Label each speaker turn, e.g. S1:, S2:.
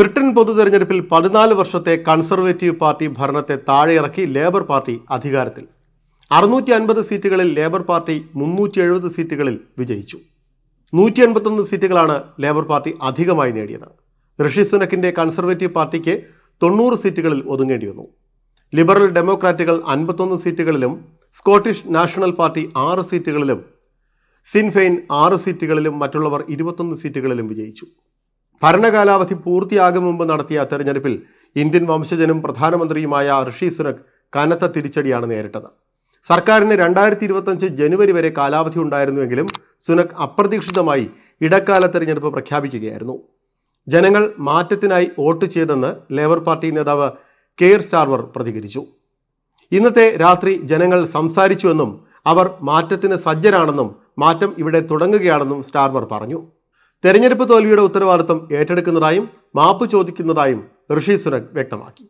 S1: Britain പൊതു തെരഞ്ഞെടുപ്പിൽ പതിനാല് വർഷത്തെ കൺസർവേറ്റീവ് പാർട്ടി ഭരണത്തെ താഴെയിറക്കി ലേബർ പാർട്ടി അധികാരത്തിൽ. അറുന്നൂറ്റി അൻപത് സീറ്റുകളിൽ ലേബർ പാർട്ടി മുന്നൂറ്റി എഴുപത് സീറ്റുകളിൽ വിജയിച്ചു. നൂറ്റി എൺപത്തൊന്ന് സീറ്റുകളാണ് ലേബർ പാർട്ടി അധികമായി നേടിയത്. ഋഷി സുനക്കിന്റെ കൺസർവേറ്റീവ് പാർട്ടിക്ക് തൊണ്ണൂറ് സീറ്റുകളിൽ ഒതുങ്ങേണ്ടി വന്നു. ലിബറൽ ഡെമോക്രാറ്റുകൾ അൻപത്തൊന്ന് സീറ്റുകളിലും സ്കോട്ടിഷ് നാഷണൽ പാർട്ടി ആറ് സീറ്റുകളിലും സിൻഫെയിൻ ആറ് സീറ്റുകളിലും മറ്റുള്ളവർ ഇരുപത്തൊന്ന് സീറ്റുകളിലും വിജയിച്ചു. ഭരണകാലാവധി പൂർത്തിയാകും മുമ്പ് നടത്തിയ തെരഞ്ഞെടുപ്പിൽ ഇന്ത്യൻ വംശജനും പ്രധാനമന്ത്രിയുമായ ഋഷി സുനക് കനത്ത തിരിച്ചടിയാണ് നേരിട്ടത്. സർക്കാരിന് രണ്ടായിരത്തി ഇരുപത്തഞ്ച് ജനുവരി വരെ കാലാവധി ഉണ്ടായിരുന്നുവെങ്കിലും സുനക് അപ്രതീക്ഷിതമായി ഇടക്കാല തെരഞ്ഞെടുപ്പ് പ്രഖ്യാപിക്കുകയായിരുന്നു. ജനങ്ങൾ മാറ്റത്തിനായി വോട്ട് ചെയ്തെന്ന് ലേബർ പാർട്ടി നേതാവ് കെയർ സ്റ്റാർമർ പ്രതികരിച്ചു. ഇന്നത്തെ രാത്രി ജനങ്ങൾ സംസാരിച്ചുവെന്നും അവർ മാറ്റത്തിന് സജ്ജരാണെന്നും മാറ്റം ഇവിടെ തുടങ്ങുകയാണെന്നും സ്റ്റാർമർ പറഞ്ഞു. തെരഞ്ഞെടുപ്പ് തോൽവിയുടെ ഉത്തരവാദിത്തം ഏറ്റെടുക്കുന്നതായും മാപ്പ് ചോദിക്കുന്നതായും ഋഷി സുനക് വ്യക്തമാക്കി.